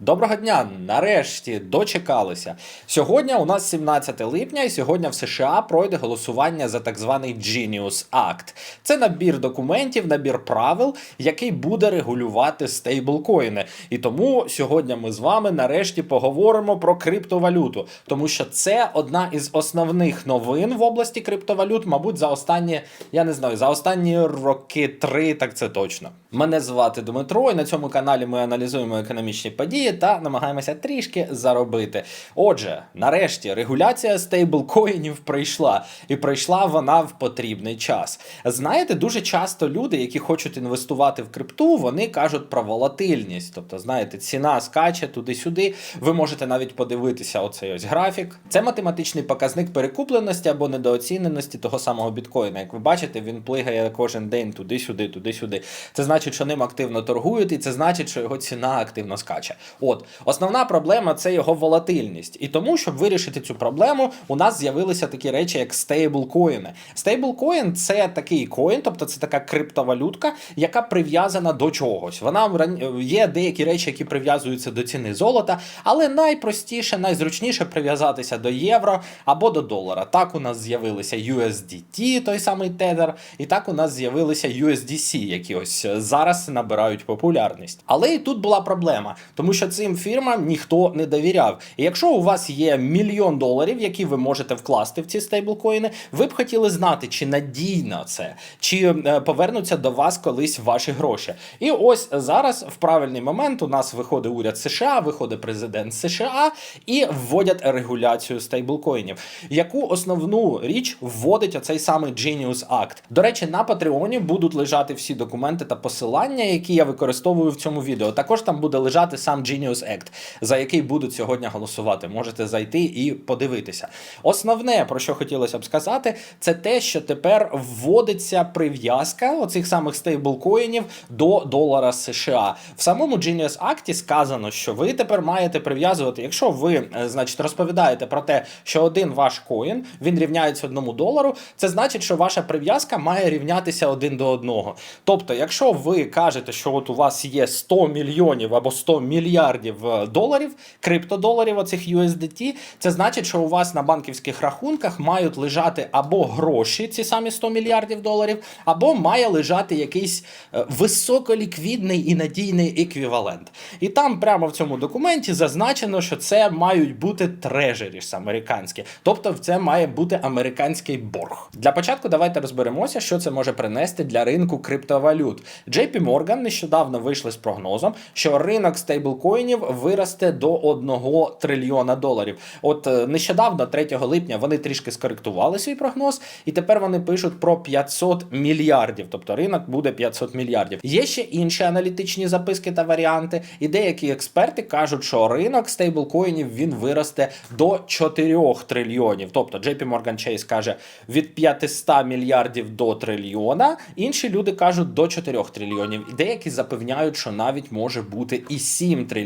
Доброго дня! Нарешті дочекалися. Сьогодні у нас 17 липня, і сьогодні в США пройде голосування за так званий Genius Act. Це набір документів, набір правил, який буде регулювати стейблкоїни. І тому сьогодні ми з вами нарешті поговоримо про криптовалюту, тому що це одна із основних новин в області криптовалют, мабуть, за останні, я не знаю, за останні роки три, так це точно. Мене звати Дмитро, і на цьому каналі ми аналізуємо економічні події та намагаємося трішки заробити. Отже, нарешті регуляція стейблкоїнів прийшла, і прийшла вона в потрібний час. Знаєте, дуже часто люди, які хочуть інвестувати в крипту, вони кажуть про волатильність. Тобто, знаєте, ціна скаче туди-сюди. Ви можете навіть подивитися оцей ось графік. Це математичний показник перекупленості або недооціненості того самого біткоїна. Як ви бачите, він плигає кожен день туди-сюди, туди-сюди. Це значить, що ним активно торгують, і це значить, що його ціна активно скаче. От основна проблема це його волатильність. І тому, щоб вирішити цю проблему, у нас з'явилися такі речі, як стейблкоїни. Стейблкоін це такий коін, тобто це така криптовалютка, яка прив'язана до чогось. Вона є деякі речі, які прив'язуються до ціни золота, але найпростіше, найзручніше прив'язатися до євро або до долара. Так у нас з'явилися USDT, той самий тедер, і так у нас з'явилися USDC, які ось зараз набирають популярність. Але і тут була проблема, тому що цим фірмам ніхто не довіряв. І якщо у вас є мільйон доларів, які ви можете вкласти в ці стейблкоїни, ви б хотіли знати, чи надійно це, чи е, повернуться до вас колись ваші гроші. І ось зараз в правильний момент у нас виходить уряд США, виходить президент США і вводять регуляцію стейблкоїнів, яку основну річ вводить оцей самий Genius Act. До речі, на Патреоні будуть лежати всі документи та посилання, які я використовую в цьому відео. Також там буде лежати сам Genius Act, за який будуть сьогодні голосувати. Можете зайти і подивитися. Основне, про що хотілося б сказати, це те, що тепер вводиться прив'язка оцих самих стейблкоїнів до долара США. В самому Genius Act сказано, що ви тепер маєте прив'язувати, якщо ви, е, значить, розповідаєте про те, що один ваш коін він рівняється одному долару, це значить, що ваша прив'язка має рівнятися один до одного. Тобто, якщо ви кажете, що от у вас є 100 мільйонів або 100 мільярдів е, доларів, криптодоларів, оцих USDT, це значить, що у вас на банківських рахунках мають лежати або гроші, ці самі 100 мільярдів доларів, або має лежати якийсь е, високоліквідний і надійний еквівалент. І там прямо в цьому документі зазначено, що це мають бути трежеріс американські, тобто це має бути американський борг. Для початку давайте розберемося, що це може принести для ринку криптовалют. JP Morgan нещодавно вийшли з прогнозом, що ринок стейблкоїнів виросте до 1 трильйона доларів. От е, нещодавно, 3 липня, вони трішки скоректували свій прогноз, і тепер вони пишуть про 500 мільярдів. Тобто ринок буде 500 мільярдів. Є ще інші аналітичні записки та варіанти, і деякі експерти кажуть, що ринок стейблкоїнів він виросте до 4 трильйонів. Тобто JP Morgan Chase каже від 500 мільярдів до трильйона. Інші люди кажуть до 4 трильйонів. І деякі запевняють, що навіть може бути і 7 трильйонів.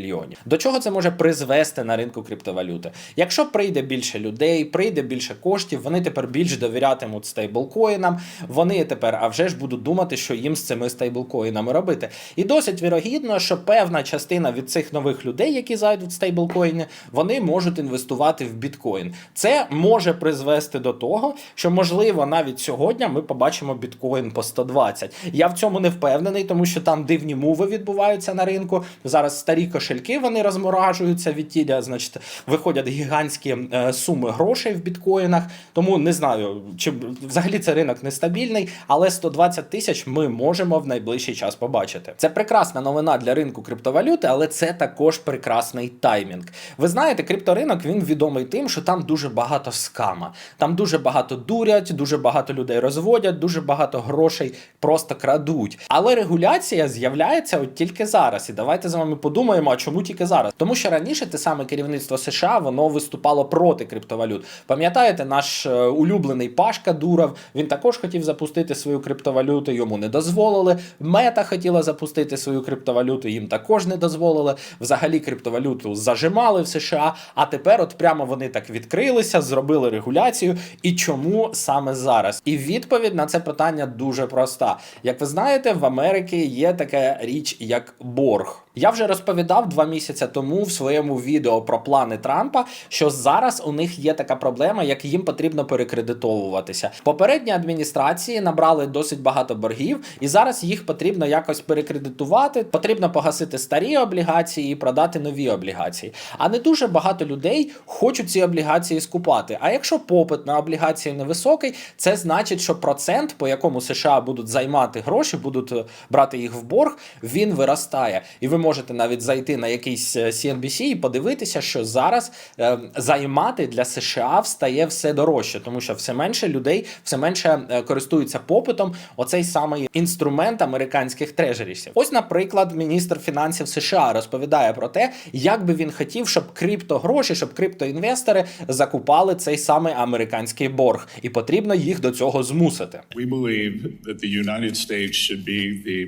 До чого це може призвести на ринку криптовалюти? Якщо прийде більше людей, прийде більше коштів, вони тепер більш довірятимуть стейблкоїнам. Вони тепер, а вже ж будуть думати, що їм з цими стейблкоїнами робити. І досить вірогідно, що певна частина від цих нових людей, які зайдуть в стейблкоїни, вони можуть інвестувати в біткоін. Це може призвести до того, що можливо навіть сьогодні ми побачимо біткоін по 120. Я в цьому не впевнений, тому що там дивні мови відбуваються на ринку. Зараз старі кошельки вони розморажуються від тіля, значить, виходять гігантські е, суми грошей в біткоїнах. Тому не знаю, чи взагалі це ринок нестабільний, але 120 тисяч ми можемо в найближчий час побачити. Це прекрасна новина для ринку криптовалюти, але це також прекрасний таймінг. Ви знаєте, крипторинок він відомий тим, що там дуже багато скама, там дуже багато дурять, дуже багато людей розводять, дуже багато грошей просто крадуть. Але регуляція з'являється от тільки зараз. І давайте з вами подумаємо, а чому тільки зараз? Тому що раніше те саме керівництво США воно виступало проти криптовалют. Пам'ятаєте, наш е, улюблений Пашка Дуров, він також хотів запустити свою криптовалюту, йому не дозволили. Мета хотіла запустити свою криптовалюту, їм також не дозволили. Взагалі криптовалюту зажимали в США. А тепер, от прямо вони так відкрилися, зробили регуляцію. І чому саме зараз? І відповідь на це питання дуже проста. Як ви знаєте, в Америці є така річ, як борг. Я вже розповідав два місяці тому в своєму відео про плани Трампа, що зараз у них є така проблема, як їм потрібно перекредитовуватися. Попередні адміністрації набрали досить багато боргів, і зараз їх потрібно якось перекредитувати. Потрібно погасити старі облігації і продати нові облігації. А не дуже багато людей хочуть ці облігації скупати. А якщо попит на облігації невисокий, це значить, що процент, по якому США будуть займати гроші, будуть е, брати їх в борг, він виростає. І ви можете навіть зайти на якийсь е, CNBC і подивитися, що зараз е, займати для США встає все дорожче, тому що все менше людей, все менше е, користуються попитом. Оцей самий інструмент американських трежерісів. Ось, наприклад, міністр фінансів США розповідає про те, як би він хотів, щоб криптогроші, щоб криптоінвестори закупали цей самий американський борг, і потрібно їх до цього змусити. We believe that the United States should be the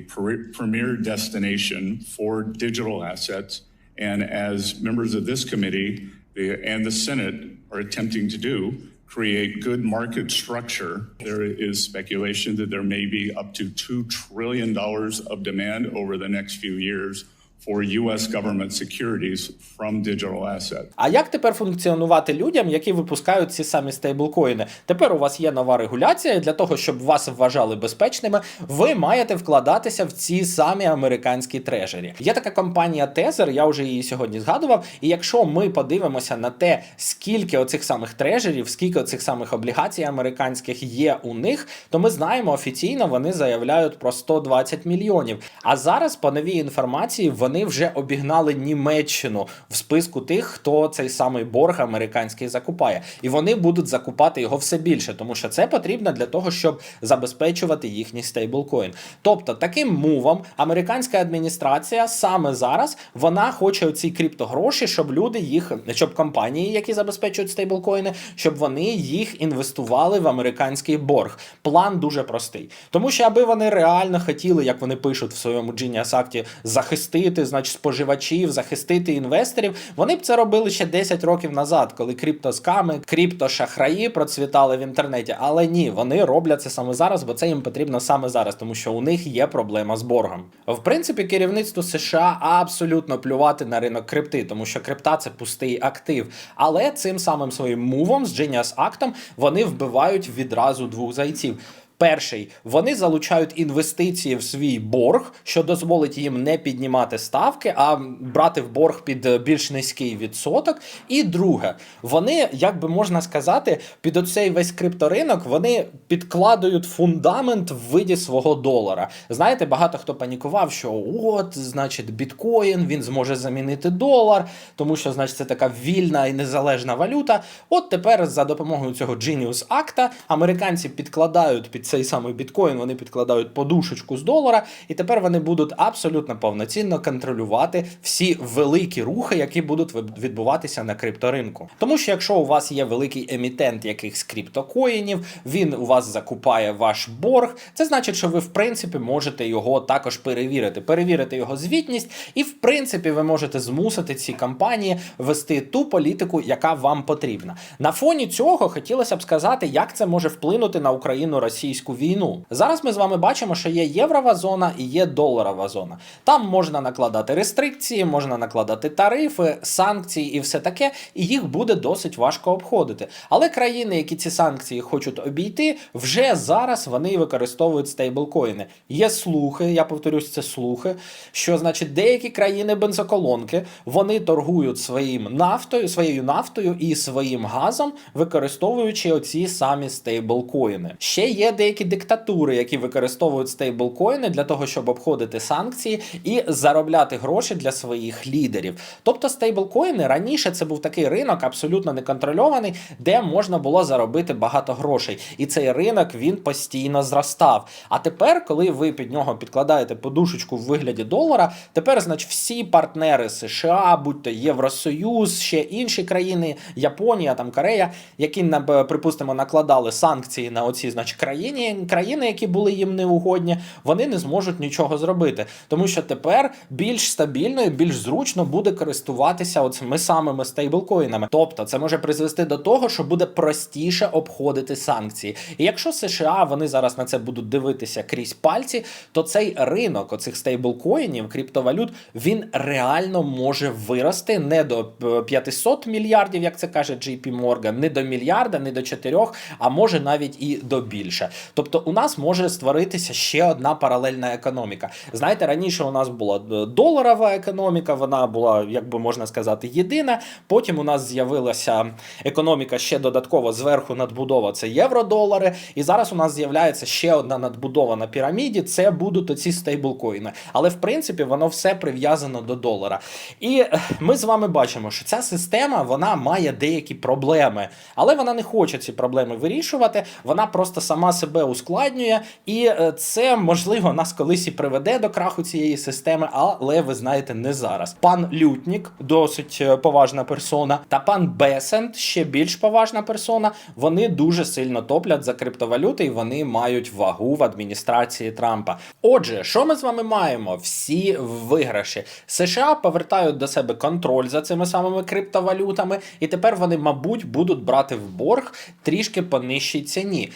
premier destination for digital assets. And as members of this committee and the Senate are attempting to do, create good market structure. There is speculation that there may be up to $2 trillion of demand over the next few years for U.S. government securities from digital assets. А як тепер функціонувати людям, які випускають ці самі стейблкоїни? Тепер у вас є нова регуляція. Для того, щоб вас вважали безпечними, ви маєте вкладатися в ці самі американські трежері. Є така компанія Tether, я вже її сьогодні згадував. І якщо ми подивимося на те, скільки оцих самих трежерів, скільки оцих самих облігацій американських є у них, то ми знаємо офіційно, вони заявляють про 120 мільйонів. А зараз, по новій інформації, вони вже обігнали Німеччину в списку тих, хто цей самий борг американський закупає, і вони будуть закупати його все більше, тому що це потрібно для того, щоб забезпечувати їхній стейблкоін. Тобто, таким мувом американська адміністрація саме зараз вона хоче ці криптогроші, щоб люди їх, щоб компанії, які забезпечують стейблкоїни, щоб вони їх інвестували в американський борг. План дуже простий, тому що аби вони реально хотіли, як вони пишуть в своєму Genius Act, захистити, значить, споживачів, захистити інвесторів, вони б це робили ще 10 років назад, коли криптосками, криптошахраї процвітали в інтернеті. Але ні, вони роблять це саме зараз, бо це їм потрібно саме зараз, тому що у них є проблема з боргом. В принципі, керівництво США абсолютно плювати на ринок крипти, тому що крипта це пустий актив. Але цим самим своїм мувом з Genius Act вони вбивають відразу двох зайців. Перший, вони залучають інвестиції в свій борг, що дозволить їм не піднімати ставки, а брати в борг під е, більш низький відсоток. І друге, вони, як би можна сказати, під оцей весь крипторинок вони підкладають фундамент в виді свого долара. Знаєте, багато хто панікував, що от, значить, біткоін він зможе замінити долар, тому що, значить, це така вільна і незалежна валюта. От тепер за допомогою цього Genius Act американці підкладають під цей самий біткоін, вони підкладають подушечку з долара, і тепер вони будуть абсолютно повноцінно контролювати всі великі рухи, які будуть відбуватися на крипторинку. Тому що якщо у вас є великий емітент якихось криптокоїнів, він у вас закупає ваш борг, це значить, що ви в принципі можете його також перевірити, перевірити його звітність, і в принципі ви можете змусити ці компанії вести ту політику, яка вам потрібна. На фоні цього хотілося б сказати, як це може вплинути на Україну російську війну. Зараз ми з вами бачимо, що є єврова зона і є доларова зона. Там можна накладати рестрикції, можна накладати тарифи, санкції і все таке, і їх буде досить важко обходити. Але країни, які ці санкції хочуть обійти, вже зараз вони використовують стейблкоїни. Є слухи, я повторюсь, це слухи, що значить деякі країни бензоколонки вони торгують своїм нафтою, своєю нафтою і своїм газом, використовуючи оці самі стейблкоїни. Ще є деякі диктатури, які використовують стейблкоїни для того, щоб обходити санкції і заробляти гроші для своїх лідерів. Тобто стейблкоїни раніше це був такий ринок абсолютно неконтрольований, де можна було заробити багато грошей. І цей ринок він постійно зростав. А тепер, коли ви під нього підкладаєте подушечку в вигляді долара, тепер, значить, всі партнери США, будь то Євросоюз, ще інші країни, Японія, там Корея, які припустимо накладали санкції на оці, значить, країни, країні, країни, які були їм неугодні, вони не зможуть нічого зробити, тому що тепер більш стабільно і більш зручно буде користуватися оцими самими стейблкоїнами. Тобто, це може призвести до того, що буде простіше обходити санкції. І якщо США вони зараз на це будуть дивитися крізь пальці, то цей ринок оцих стейблкоїнів, криптовалют, він реально може вирости не до е, 500 мільярдів, як це каже JP Morgan, не до мільярда, не до 4, а може навіть і до більше. Тобто, у нас може створитися ще одна паралельна економіка. Знаєте, раніше у нас була е, доларова економіка, вона була, як би можна сказати, єдина. Потім у нас з'явилася економіка ще додатково зверху надбудова це євро-долари. І зараз у нас з'являється ще одна надбудова на піраміді. Це будуть оці стейблкоїни. Але в принципі воно все прив'язано до долара. І е, ми з вами бачимо, що ця система вона має деякі проблеми, але вона не хоче ці проблеми вирішувати. Вона просто сама себе ускладнює, і е, це можливо нас колись і приведе до краху цієї системи, але ви знаєте, не зараз. Пан Лютнік, досить е, поважна персона, та пан Бесент, ще більш поважна персона. Вони дуже сильно топлять за криптовалюти, і вони мають вагу в адміністрації Трампа. Отже, що ми з вами маємо? Всі виграші. США повертають до себе контроль за цими самими криптовалютами, і тепер вони, мабуть, будуть брати в борг трішки по нижчій ціні.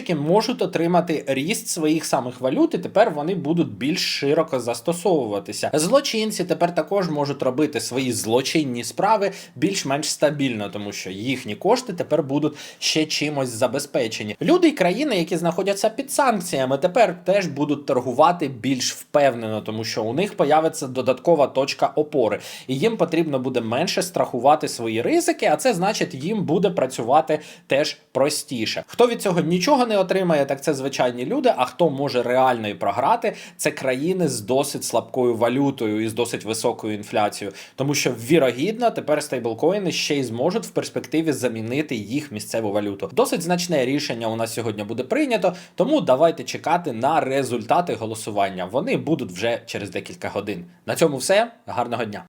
Криптовалютчики можуть отримати ріст своїх самих валют, і тепер вони будуть більш широко застосовуватися. Злочинці тепер також можуть робити свої злочинні справи більш-менш стабільно, тому що їхні кошти тепер будуть ще чимось забезпечені. Люди і країни, які знаходяться під санкціями, тепер теж будуть торгувати більш впевнено, тому що у них появиться додаткова точка опори, і їм потрібно буде менше страхувати свої ризики, а це значить, їм буде працювати теж простіше. Хто від цього нічого не отримає, так це звичайні люди. А хто може реально і програти, це країни з досить слабкою валютою і з досить високою інфляцією, тому що вірогідно тепер стейблкоїни ще й зможуть в перспективі замінити їх місцеву валюту. Досить значне рішення у нас сьогодні буде прийнято, тому давайте чекати на результати голосування. Вони будуть вже через декілька годин. На цьому все. Гарного дня.